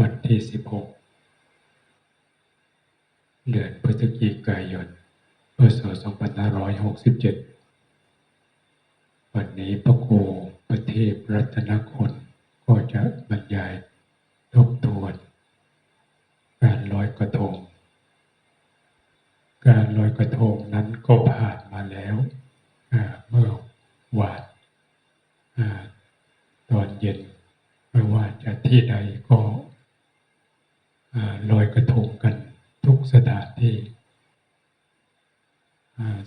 วันที่16เดือนพฤศจิกายนพศ2567วันนี้พระครูประเทพรัตนคนก็จะบรรยายทบทวน การลอยกระทง การลอยกระทงนั้นก็ผ่านมาแล้วเมื่อวานอตอนเย็นไม่ว่าจะที่ใดก็ ลอยกระทงกันทุกสถานที่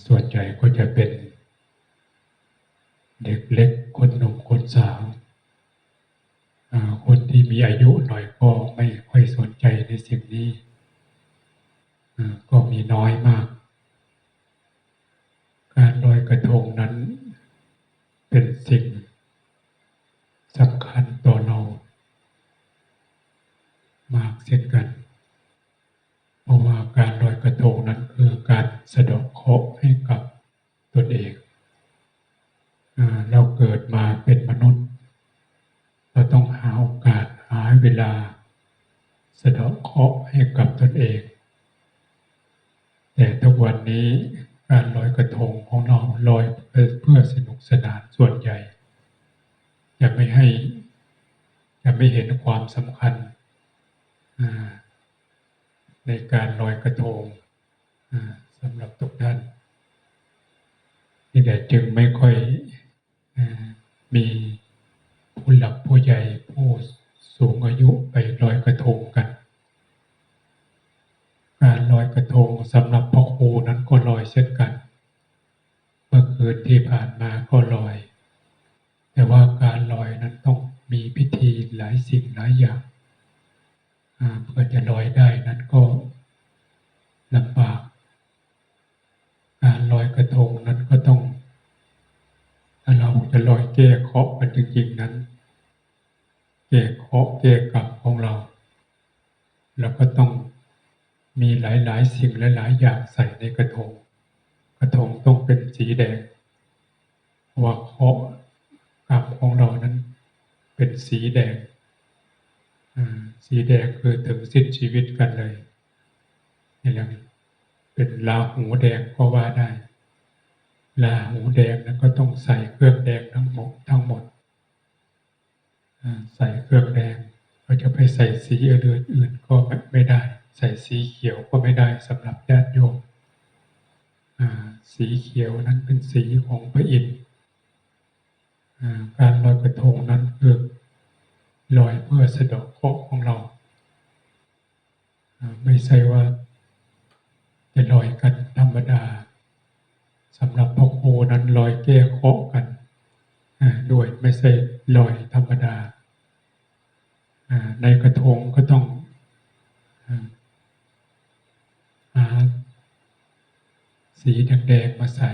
ส่วนใหญ่ก็จะเป็น เด็กเล็กคนหนุ่มคนสาวคนที่มีอายุหน่อยก็ไม่ค่อยสนใจในสิ่งนี้ ก็มีน้อยมาก การลอยกระทงนั้นเป็นสิ่งสำคัญต่อเรา มากเช่นกัน เพราะว่าการลอยกระทงนั้นคือการสะเดอกเคราะห์ให้กับตนเองเราเกิดมาเป็นมนุษย์ เราต้องหาโอกาสหาเวลา สะเดอกเคราะห์ให้กับตนเอง แต่ทุกวันนี้การลอยกระทงของเราลอยเพื่อสนุกสนานส่วนใหญ่จะไม่ให้จะไม่เห็นความสำคัญ ในการลอยกระทงสำหรับทุกท่านนี่แหละจึงไม่ค่อยอมีผู้หลักผู้ใหญ่ผู้สูงอายุไปลอยกระทงกัน การลอยกระทงสำหรับพ่อครูนั้นก็ลอยเช่นกัน เมื่อคืนที่ผ่านมาก็ลอย แต่ว่าการลอยนั้นต้องมีพิธีหลายสิ่งหลายอย่าง อ่าจะลอยได้นั้นก็ลำบากการลอยกระทงนั้นก็ต้อง ถ้าเราจะลอยแก้เคาะกันจริงๆนั้นแก้เคาะแก้กรรมของเราเราก็ต้องมีหลายๆ สิ่งหลาย ๆ อย่างใส่ในกระทง กระทงต้องเป็นสีแดงว่าเคาะกรรมของเรานั้นเป็นสีแดง สีแดงคือถึงสิ้นชีวิตกันเลยนี่แหละเป็นลาหูแดงก็ว่าได้ ลาหูแดงนั้นก็ต้องใส่เครื่องแดงทั้งหมดทั้งหมดใส่เครื่องแดงเราจะไปใส่สีอื่นๆก็ไม่ไม่ได้ ใส่สีเขียวก็ไม่ได้สำหรับญาติโยมสีเขียวนั้นเป็นสีของพระอินทร์การลอยกระทงนั้นคือ ลอยเพื่อสะดอกเคราะห์ของเรา ไม่ใช่ว่าจะลอยกันธรรมดาสำหรับพ่อครูนั้นลอยแก้เคราะห์กันด้วยไม่ใช่ลอยธรรมดา ในกระทงก็ต้องหาสีแดงๆมาใส่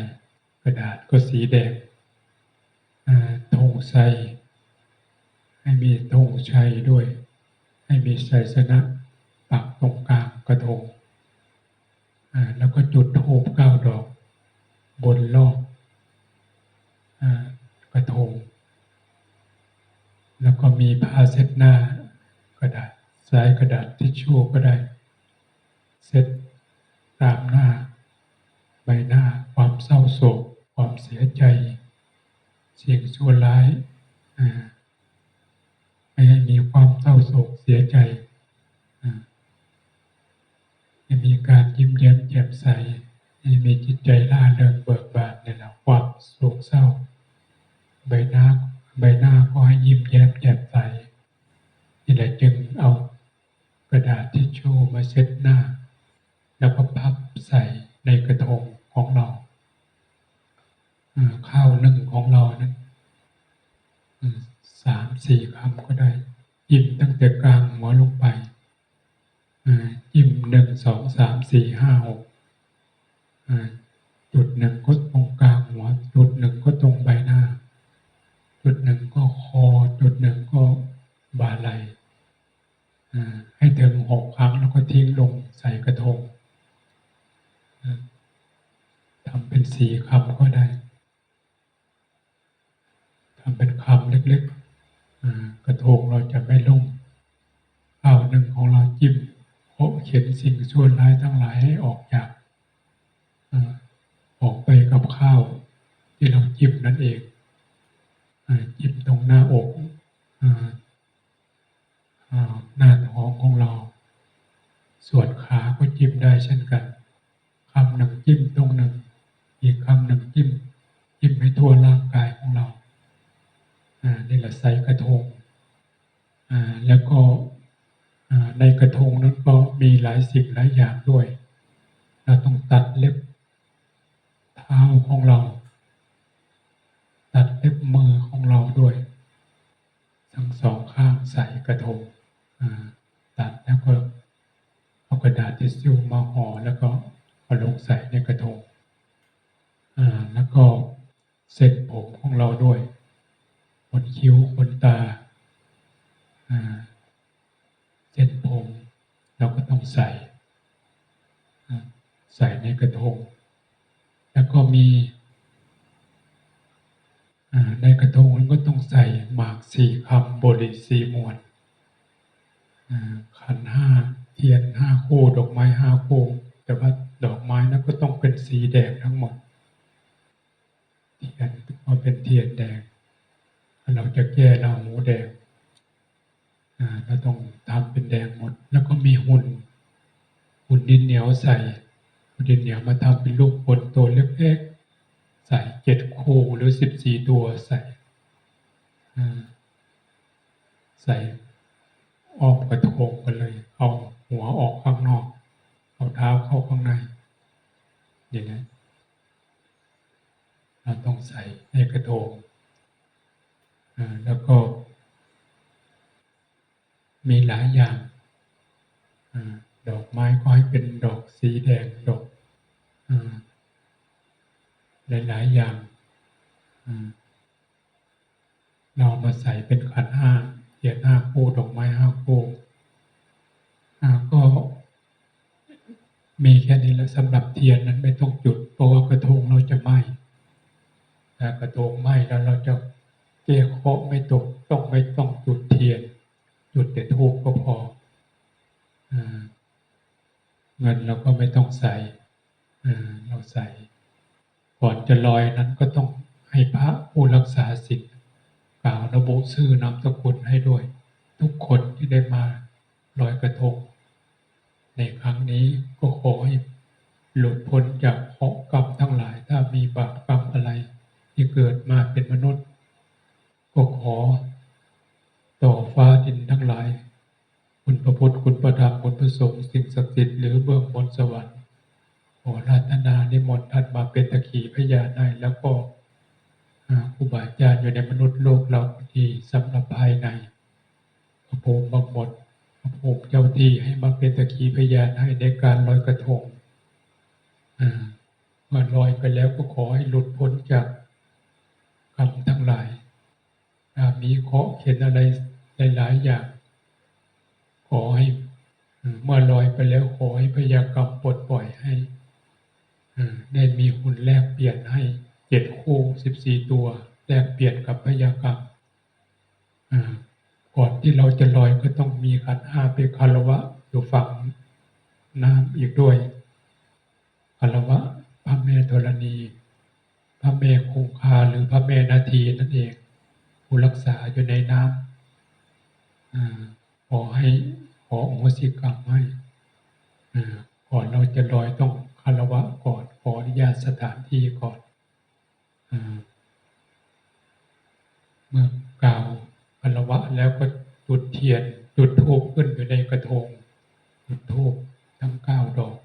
กระดาษก็สีแดงอ่าธงใส่ ให้มีธงชัยด้วย ให้มีชัยชนะปักตรงกลางกระทงแล้วก็จุดธูปเก้าดอก บนรอบกระทง แล้วก็มีผ้าเช็ดหน้ากระดาษสายกระดาษทิชชู่ก็ได้เช็ดตามหน้า ใบหน้าความเศร้าโศก ความเสียใจ เสิ่งชั่วร้ายอ่าไม่ให้มีความเศร้าโศกเสียใจอ่าให้มีการยิ้มแย้มแจ่มใสให้มีจิต ใจร่าเริงเบิกบานในหลังความโศกเศร้า ใบหน้าใบหน้าก็ให้ยิ้มแย้มแจ่มใสนี่แหละจึงเอากระดาษทิชชู่มาเช็ดหน้า แล้วก็พับใส่ในกระทงของเราข้าวนึ่งของเรานั้นสามสี่คำก็ได้ยิ้มตั้งแต่กลางหัวลงไปยิ้มหนึ่งสองสามสี่ห้าหก จุดหนึ่งก็ตรงกลางหัว จุดหนึ่งก็ตรงใบหน้า จุดหนึ่งก็คอ จุดหนึ่งก็บ่าไหลให้ถึงหกครั้งแล้วก็ทิ้งลงใส่กระทงทำเป็นสี่คำก็ได้ทำเป็นคำเล็กๆกระทงเราจะไม่ลุ่มข้าวนึ่งข็นสิ่งชั่วร้ายทั้งหลายให้ออกจากเอ่อออกไปกับข้าว ที่เราจิ้มนั่นเองอ่าจิ้มตรงหน้าอกหน้าท้องของเรา ส่วนขาก็จิ้มได้เช่นกันคำหนึ่งจิ้มตรงหนึ่ง อีกคำหนึ่งจิ้มจิ้มให้ทั่วร่างกายของเราอ่านี่แหละใส่กระทงอ่าแล้วก็อ่าในกระทงนั้นก็มีหลายสิ่งหลายอย่างด้วย เราต้องตัดเล็บเท้าของเรา ตัดเล็บมือของเราด้วย ทั้งสองข้างใส่กระทงตัดแล้วก็เอากระดาษทิชชู่มาห่อแล้วก็เอาลงใส่ในกระทงแล้วก็เส้นผมของเราด้วยขนคิ้วขนตาเส้นผมเราก็ต้องใส่ ใส่ในกระทง แล้วก็มี ในกระทงมันก็ต้องใส่หมากสี่คำบริสีมวลขันห้าเทียนห้าคู่ดอกไม้ห้าคู่แต่ว่าดอกไม้นั้นก็ต้องเป็นสีแดงทั้งหมดเทียนก็เป็นเทียนแดง เราจะแก้เราหมูแดงเราต้องทำเป็นแดงหมด แล้วก็มีหุ่น หุ่นดินเหนียวใส่หุ่นดินเหนียวมาทำเป็นลูกบนตัวเล็กๆ ใส่เจ็ดคู่หรือสิบสี่ตัวใส่ใส่ออกกระทงกันเลย เอาหัวออกข้างนอก เอาเท้าเข้าข้างใน อย่างนี้เราต้องใส่ในกระทงแล้วก็ มีหลายอย่างอดอกไม้ก็ให้เป็นดอกสีแดงดอกอ หลาย ๆ อย่างเรามาใส่เป็นขันห้าเทียนห้าคู่ดอกไม้ห้าคู่ก็ มีแค่นี้แล้วสำหรับเทียนนั้นไม่ต้องจุด เพราะว่ากระทงเราจะไหม้ถ้ากระทงไหม้แล้วเราจะเกี่ยเคาะไม่ตกต้องไม่ต้องจุดเทียน จุดแต่ทูบก็พอเงินเราก็ไม่ต้องใส่เราใส่ ก่อนจะลอยนั้นก็ต้องให้พระผู้รักษาศีลกล่าวระบุชื่อนามสกุลให้ด้วย ทุกคนที่ได้มาลอยกระทง ในครั้งนี้ก็ขอให้หลุดพ้นจากเคราะกรรมทั้งหลายถ้ามีบาปกรรมอะไร ที่เกิดมาเป็นมนุษย์ ก็ขอ ต่อฟ้าดินทั้งหลาย คุณพระพุทธคุณพระธรรมคุณพระสงฆ์สิ่งศักดิ์สิทธิ์หรือเบื้องบนสวรรค์ อราตนานิมนต์ท่านมาเป็นตะขีพยานให้แล้วก็อ่าครูบาอาจารย์อยู่ในมนุษย์โลกเราที่สำหรับภายในพระภูมิบังหมดพระภูมิเจ้าที่ให้มาเป็นตะขีพยานให้ในการลอยกระทงอ่าเมื่อลอยไปแล้วก็ขอให้หลุดพ้นจากกรรมทั้งหลายมีเคาะเข็นอะไรหลายๆอย่าง ขอให้เมื่อลอยไปแล้วขอให้พยากรรมปลดปล่อยให้ ได้มีหุ่นแลกเปลี่ยนให้เจ็ดคู่สิบสี่ตัว แลกเปลี่ยนกับพยากรรมก่อนที่เราจะลอยก็ต้องมีขันธ์ห้าไปคารวะอยู่ฝั่งน้ำอีกด้วยคารวะพระแม่ธรณี พระแม่คงคาหรือพระแม่นาทีนั่นเอง ผู้รักษาอยู่ในน้ำอขอให้ขอโอโหสิกรรมให้ก่อนเราจะลอยต้องารวะก่อนขออนุญาตสถานที่ก่อนเมื่อกล่าวคารวะแล้วก็จุดเทียนจุดธูปขึ้นอยู่ในกระทงจุดธูปทั้งเก้าดอก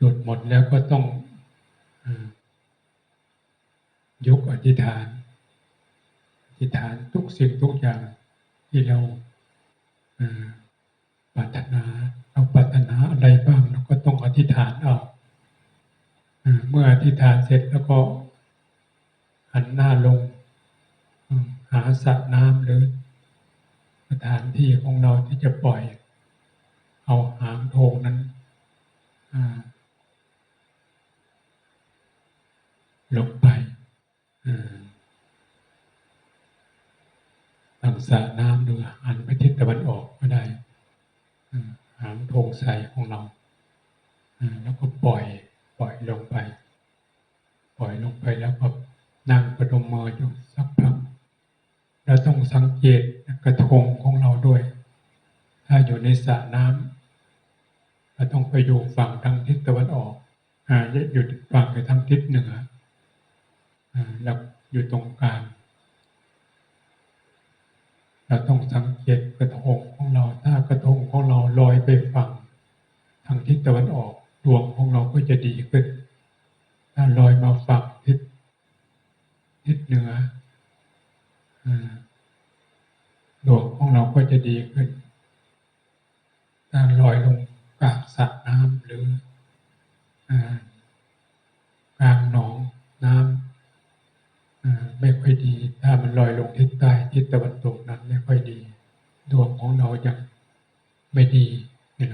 จุดหมดแล้วก็ต้องอยกอธิษฐาน อธิษฐานทุกสิ่งทุกอย่างที่เราปรารถนา ธิษฐานเอาอ่าเมื่ออธิษฐานเสร็จแล้วก็หันหน้าลง หาสระน้ำหรือสถานที่ของเราที่จะปล่อย เอาหางโทงนั้นลงไปอ่าทางสระน้ำดูหันไปทิศตะวันออกก็ได้หางธงใสของเรา แล้วก็ปล่อย ปล่อยลงไป ปล่อยลงไปแล้วก็นั่งประดมมืออยู่สักพักแล้วต้องสังเกตกระทงของเราด้วย ถ้าอยู่ในสระน้ำเราต้องไปอยู่ฝั่งทางทิศตะวันออกอ่าอยู่ฝั่งไปทางทิศเหนืออ่าแล้วอยู่ตรงกลาง เราต้องสังเกตกระทงของเรา ถ้ากระทงของเราลอยไปฝั่งทางทิศตะวันออก ดวงของเราก็จะดีขึ้น ถ้าลอยมาฝั่งทิศทิศเหนือดวงของเราก็จะดีขึ้น ถ้าลอยลงกลางสระน้ำหรือกลางหนองน้ำไม่ค่อยดี ถ้ามันลอยลงทิศใต้ทิศตะวันตกนั้นไม่ค่อยดี ดวงของเรายังไม่ดี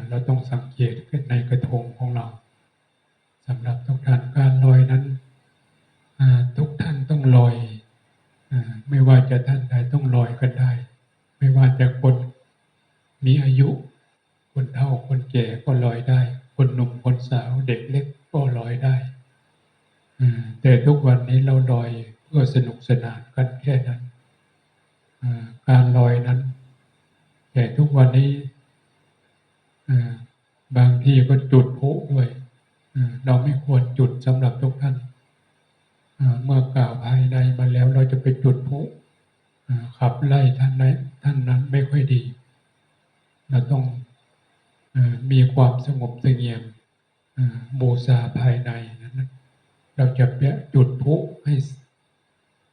เราต้องสังเกตในกระทงของเราสำหรับทุกท่านการลอยนั้นอ่าทุกท่านต้องลอยอาไม่ว่าจะท่านใดต้องลอยกันได้ ไม่ว่าจะคนมีอายุ คนเฒ่าคนแก่ก็ลอยได้ คนหนุ่มคนสาวเด็กเล็กก็ลอยได้อืมแต่ทุกวันนี้เราลอยเพื่อสนุกสนานกันแค่นั้นอ่าการลอยนั้น แต่ทุกวันนี้อ่าบางที่ก็ จุดพุด้วยเราไม่ควรจุดสำหรับทุกท่านเมื่อกล่าวภายในมาแล้วเราจะไปจุดพุขับไล่ท่านนั้นท่านนั้นไม่ค่อยดี เราต้องอมีความสงบเสงี่ยมบูชาภายในนั้นเราจะเปะจุดพุให้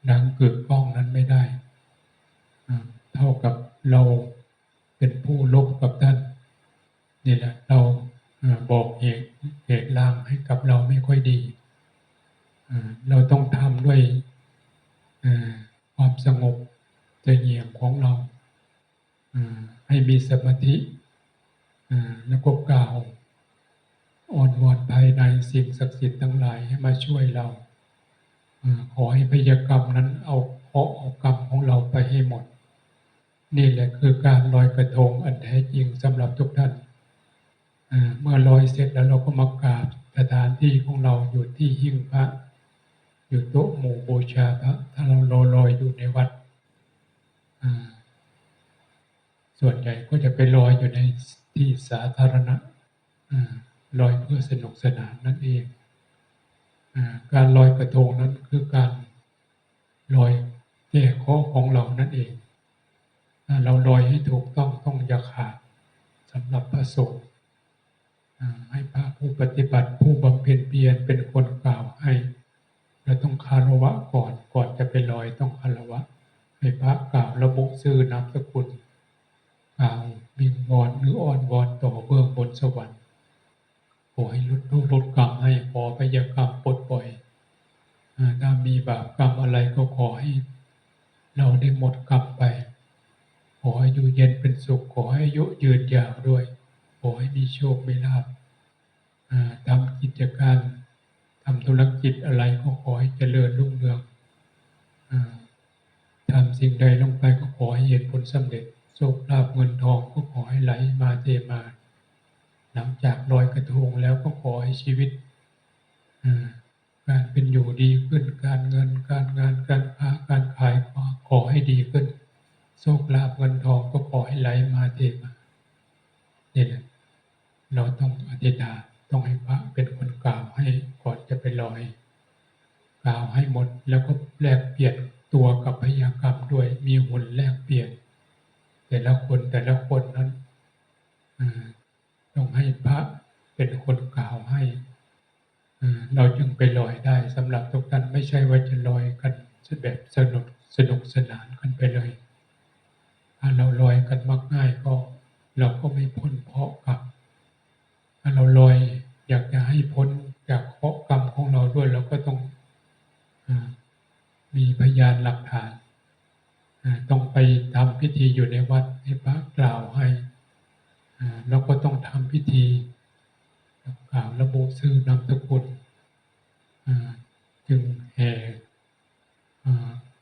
ดังเกึกก้องนั้นไม่ได้เท่ากับเราเป็นผู้ลบกับท่านนี่แหละเรา บอกเหตุเหตุลางให้กับเราไม่ค่อยดี เราต้องทำด้วยความสงบเสงี่ยมของเราให้มีสมาธิแล้วก็กล่าวอ้อนวอนภายในสิ่งศักดิ์สิทธิ์ทั้งหลายให้มาช่วยเรา ขอให้พยากรรมนั้นเอาเคราะห์เอากรรมของเราไปให้หมด นี่แหละคือการลอยกระทงอันแท้จริงสำหรับทุกท่าน เมื่อลอยเสร็จแล้วเราก็มากราบสถานที่ของเราอยู่ที่หิ้งพระ อยู่โต๊ะหมู่บูชาพระ ถ้าเราลอยลอยอยู่ในวัด ส่วนใหญ่ก็จะไปลอยอยู่ในที่สาธารณะลอยเพื่อสนุกสนานนั่นเองอการลอยกระทงนั้นคือการลอยแก้ข้อของเรานั่นเอง เราลอยให้ถูกต้องต้องอย่าขาดสำหรับพระสงฆ์ ให้พระผู้ปฏิบัติผู้บำเพ็ญเพียรเป็นคนกล่าวให้เราต้องคารวะก่อนก่อนจะไปลอยต้องคารวะ ให้พระกล่าวระบุชื่อนามสกุลกล่าวบิงวอนหรืออ้อนวอนต่อเบื้องบนสวรรค์ขอให้ลดโทษลดกรรมให้ขอพยากรรมปลดปล่อยถ้ามีบาปกรรมอะไรก็ขอให้เราได้หมดกรรมไป ขอให้อยู่เย็นเป็นสุข ขอให้อายุยืนยาวด้วย ขอให้มีโชคมีลาภทำกิจการทำธุรกิจอะไรก็ขอให้เจริญรุ่งเรืองอทำสิ่งใดลงไปก็ขอให้เห็นผลสำเร็จโชคลาภเงินทองก็ขอให้ไหลมาเทมา หลังจากลอยกระทงแล้วก็ขอให้ชีวิตการเป็นอยู่ดีขึ้นการเงินการงานการค้าการขายขอให้ดีขึ้นโชคลาภเงินทองก็ขอให้ไหลมาเทมา นี่แหละเราต้องอธิษฐานต้องให้พระเป็นคนกล่าวให้ก่อนจะไปลอย กล่าวให้หมดแล้วก็แลกเปลี่ยนตัวกับพยากรรมด้วยมีหุ่นแลกเปลี่ยน แต่ละคนแต่ละคนนั้นต้องให้พระเป็นคนกล่าวให้เราจึงไปลอยได้สำหรับทุกท่านไม่ใช่ว่าจะลอยกันแบบสนุกสนุกสนานกันไปเลย ถ้าเราลอยกันมักง่ายก็ เราก็ไม่พ้นเพราะกรรมถ้าเราลอยอยากจะให้พ้นจากเคราะกรรมของเราด้วยเราก็ต้องอมีพยานหลักฐานต้องไปทำพิธีอยู่ในวัดให้พระกล่าวให้อ่าแล้วก็ต้องทำพิธีกล่าวระบุชื่อนามสกุลจึงแห่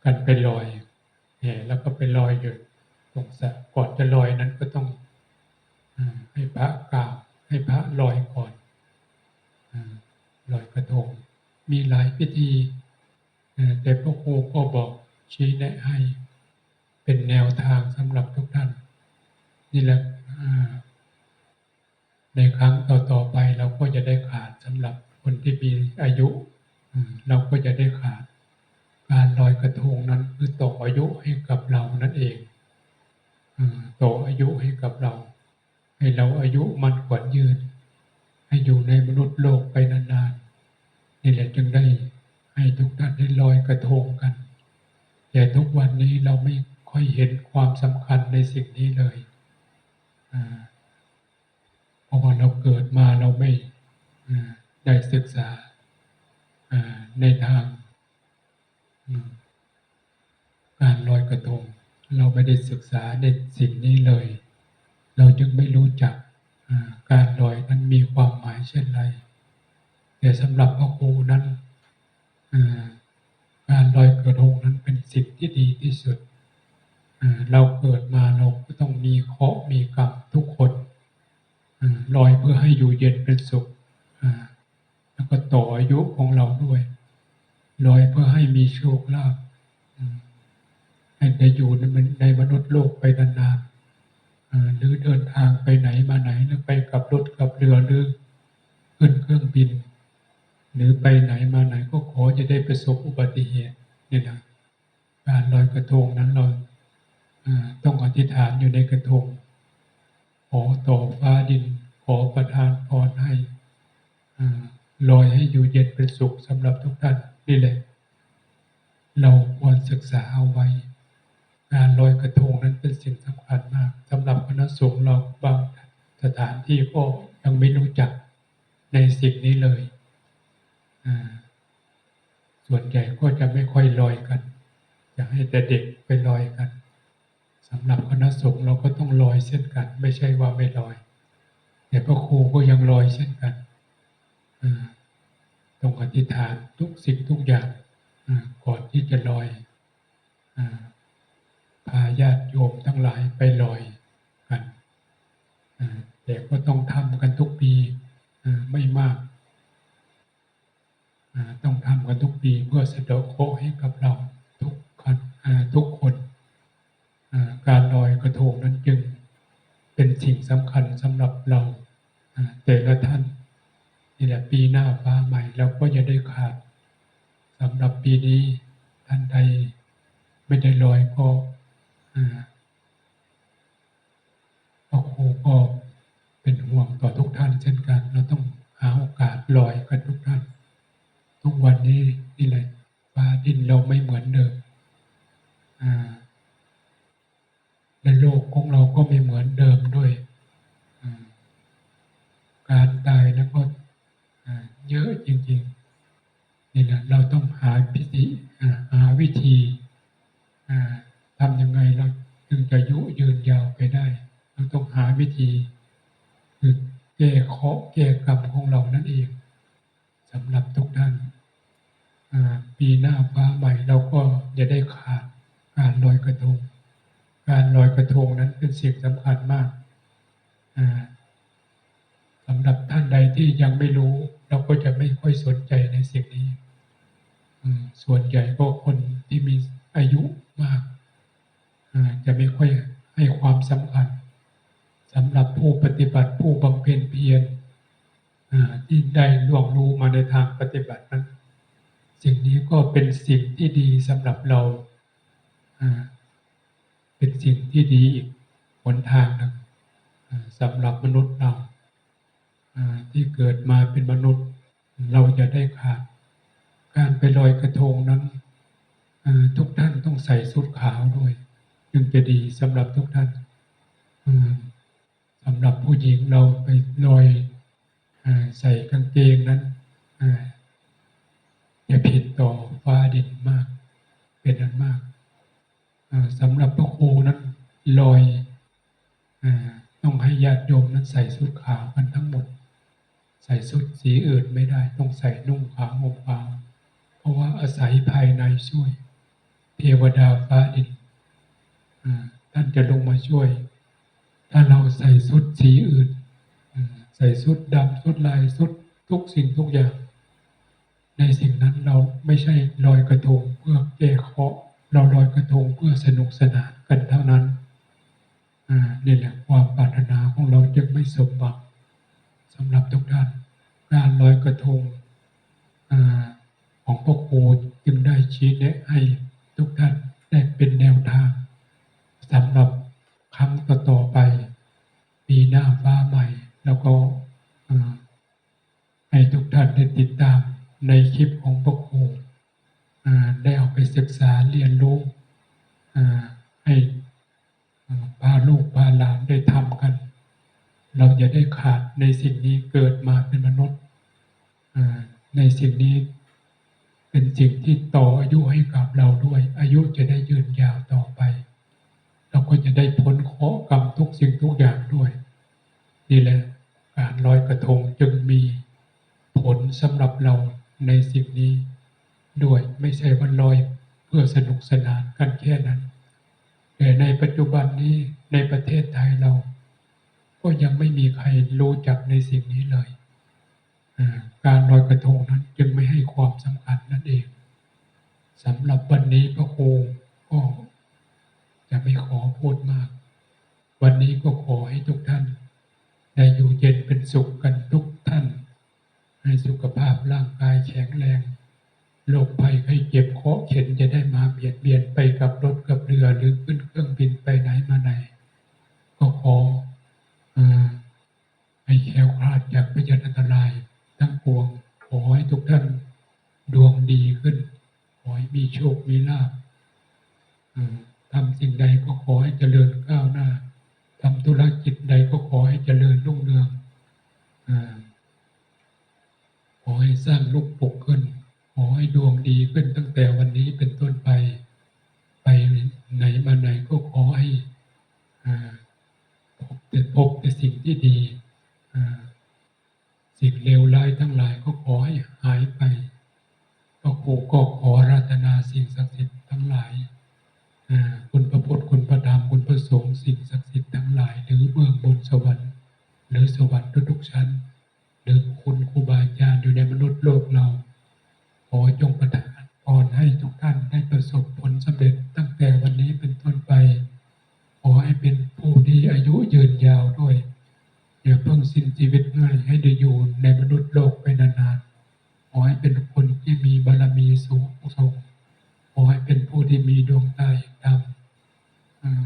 กันไปลอยแห่แล้วก็ไปลอยอยู่ตรงสระก่อนจะลอยนั้นก็ต้องอาให้พระกล่าว มีหลาย พิธี แต่พระครูก็บอกชี้แนะให้ เป็นแนวทางสำหรับทุกท่าน นี่แหละอ่าในครั้งต่อๆไปเราก็จะได้ขาดสำหรับคนที่มีอายุอืมเราก็จะได้ขาด การลอยกระทงนั้นคือต่ออายุให้กับเรานั่นเองอืมต่ออายุให้กับเรา ให้เราอายุมันขวัญยืน ให้อยู่ในมนุษย์โลกไปนานๆ นี่แหละจึงได้ ให้ทุกท่านได้ลอยกระทงกัน แต่ทุกวันนี้เราไม่ค่อยเห็นความสำคัญในสิ่งนี้เลยเพราะว่าเราเกิดมาเราไม่ได้ศึกษาในทางการลอยกระทง เราไม่ได้ศึกษาในสิ่งนี้เลย เราจึงไม่รู้จักการลอยนั้นมีความหมายเช่นไร แต่สำหรับพระครูนั้น การลอยกระทงนั้นเป็นสิ่งที่ดีที่สุด เราเกิดมาเราก็ต้องมีเคราะห์มีกรรมทุกคนอลอยเพื่อให้อยู่เย็นเป็นสุขแล้วก็ต่ออายุของเราด้วยลอยเพื่อให้มีโชคลาภให้ได้อยู่ในมนในมนุษย์โลกไปนานๆหรือเดินทางไปไหนมาไหนหรือไปกับรถกับเรือหรือขึ้นเครื่องบิน หรือไปไหนมาไหนก็ขอจะได้ประสบอุบัติเหตุนี่นะการลอยกระทงนั้นเราอ่าต้องอธิษฐานอยู่ในกระทง ขอต่อฟ้าดินขอประทานพรให้ลอยให้อยู่เย็นเป็นสุขสำหรับทุกท่านนี่แหละ เราควรศึกษาเอาไว้ การลอยกระทงนั้นเป็นสิ่งสำคัญมากสำหรับคณะสงฆ์เราบางสถานที่ก็ยังไม่รู้จักในสิ่งนี้เลย ส่วนใหญ่ก็จะไม่ค่อยลอยกัน อยากให้แต่เด็กไปลอยกันสำหรับคณะสงฆ์เราก็ต้องลอยเช่นกัน ไม่ใช่ว่าไม่ลอย แต่พระครูก็ยังลอยเช่นกันต้องอธิษฐานทุกสิ่งทุกอย่างก่อนที่จะลอยพาญาติโยมทั้งหลายไปลอยกันแต่ก็ต้องทำกันทุกปีไม่มาก ต้องทำกันทุกปีเพื่อสะดาะเคให้กับเราทุกคนทุกคนอ่าการลอยกระทงนั้นจึงเป็นสิ่งสำคัญสำหรับเราแต่ละท่านนี่แหละปีหน้าฟ้าใหม่เราก็จะได้ขาดสำหรับปีนี้ท่านใดไม่ได้ลอยก็อ่าพระครูก็เป็นห่วงต่อทุกท่านเช่นกัน เราต้องหาโอกาสลอยกันทุกท่าน ทุกวันนี้นี่แหละฟ้าดินเราไม่เหมือนเดิมและโลกของเราก็ไม่เหมือนเดิมด้วย การตายแล้วก็เยอะจริงๆนี่แหละเราต้องหาพิธีหาวิธีทำยังไงเราถึงจะยุยืนยาวไปได้ เราต้องหาวิธีคือแก้เคาะแก้กรรมของเรานั่นเองสำหรับทุกท่าน ปีหน้าฟ้าใหม่เราก็จะได้ขาดการลอยกระทง การลอยกระทงนั้นเป็นสิ่งสำคัญมากสำหรับท่านใดที่ยังไม่รู้ เราก็จะไม่ค่อยสนใจในสิ่งนี้ส่วนใหญ่ก็คนที่มีอายุมากจะไม่ค่อยให้ความสำคัญสำหรับผู้ปฏิบัติผู้บำเพ็ญเพียรที่ได้ล่วงรู้มาในทางปฏิบัตินั้น สิ่งนี้ก็เป็นสิ่งที่ดีสำหรับเรา เป็นสิ่งที่ดีอีกหนทางหนึ่งสำหรับมนุษย์เราที่เกิดมาเป็นมนุษย์ เราจะได้ขาด การไปลอยกระทงนั้นทุกท่านต้องใส่สุดขาวด้วย จึงจะดีสำหรับทุกท่านสำหรับผู้หญิงเราไปลอยใส่กางเกงนั้น จะผิดต่อฟ้าดินมาก เป็นอันมากสำหรับพระครูนั้นลอยอต้องให้ญาติโยมนั้นใส่สุดขาวกันทั้งหมด ใส่สุดสีอื่นไม่ได้ ต้องใส่นุ่งขาวห่มขาวเพราะว่าอาศัยภายในช่วย เทวดาฟ้าดินท่านจะลงมาช่วย ถ้าเราใส่สุดสีอื่น ใส่สุดดำสุดลายสุดทุกสิ่งทุกอย่าง ในสิ่งนั้นเราไม่ใช่ลอยกระทงเพื่อแก้เคราะห์เราลอยกระทงเพื่อสนุกสนานกันเท่านั้นนี่แหละความปรารถนาของเราจึงไม่สมหวังสำหรับทุกท่านการลอยกระทงอของพ่อครูจึงได้ชี้แนะให้ทุกท่านได้เป็นแนวทางสำหรับครั้งต่อไป ปีหน้าฟ้าใหม่ แล้วก็ให้ทุกท่านได้ติดตาม ในคลิปของพ่อครูได้เอาไปศึกษาเรียนรู้ให้พาลูกพาหลานได้ทำกัน เราจะได้ขาดในสิ่งนี้เกิดมาเป็นมนุษย์ในสิ่งนี้เป็นสิ่งที่ต่ออายุให้กับเราด้วย อายุจะได้ยืนยาวต่อไป เราก็จะได้พ้นเคราะห์กรรมทุกสิ่งทุกอย่างด้วย นี่แหละการลอยกระทงจึงมีผลสำหรับเรา ในสิ่งนี้ด้วยไม่ใช่ว่าลอยเพื่อสนุกสนานกันแค่นั้น แต่ในปัจจุบันนี้ในประเทศไทยเรา ก็ยังไม่มีใครรู้จักในสิ่งนี้เลยการลอยกระทงนั้นจึงไม่ให้ความสำคัญนั่นเองสำหรับวันนี้พระครูก็จะไม่ขอพูดมาก วันนี้ก็ขอให้ทุกท่าน ได้อยู่เย็นเป็นสุขกันทุกท่าน ให้สุขภาพร่างกายแข็งแรงโรคภัยไข้เจ็บเคาะเข็นจะได้มาเบียดเบียนไปกับรถกับเรือหรือขึ้นเครื่องบินไปไหนมาไหน ก็ขออให้แคล้วคลาดจากพยานอันตราย ทั้งปวงขอให้ทุกท่านดวงดีขึ้น ขอให้มีโชค มีลาภทำสิ่งใดก็ขอให้เจริญก้าวหน้าทำธุรกิจใดก็ขอให้เจริญรุ่งเรืองอา ขอให้สร้างลูกปลุกขึ้น ขอให้ดวงดีขึ้นตั้งแต่วันนี้เป็นต้นไป ไปไหนมาไหนก็ขอให้พบแต่พบแต่สิ่งที่ดี สิ่งเลวร้ายทั้งหลายก็ขอให้หายไปก็ครูก็ขอรัตนาสิ่งศักดิ์สิทธิ์ทั้งหลายคุณพระพุทธคุณพระธรรมคุณพระสงฆ์สิ่งศักดิ์สิทธิ์ทั้งหลาย หรือเบื้องบนสวรรค์ หรือสวรรค์ทุกชั้น หรือคุณครูบาอาจารย์อยู่ในมนุษย์โลกเรา ขอจงประทานพรให้ทุกท่านได้ประสบผลสำเร็จตั้งแต่วันนี้เป็นต้นไป ขอให้เป็นผู้ที่อายุยืนยาวด้วยอย่าเพิ่งสิ้นชีวิตง่ายให้ได้อยู่ในมนุษย์โลกไปนานๆขอให้เป็นคนที่มีบารมีสูงส่งขอให้เป็นผู้ที่มีดวงตาแห่งธรรมอ่า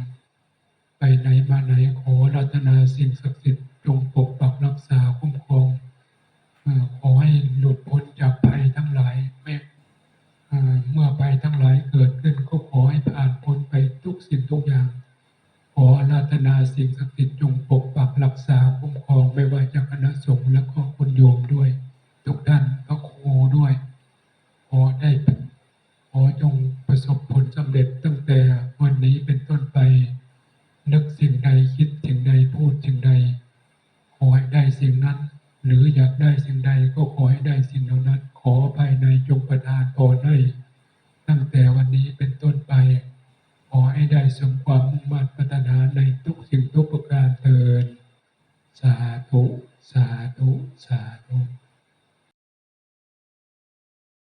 ไปไหนมาไหนขอรัตนาสิ่งศักดิ์สิทธิ์จงปกปักรักษาคุ้มครอง ขอให้หลุดพ้นจากภัยทั้งหลายไม่เมื่อภัยทั้งหลายเกิดขึ้นก็ขอให้ผ่านพ้นไปทุกสิ่งทุกอย่าง ขออาราธนาสิ่งศักดิ์สิทธิ์จง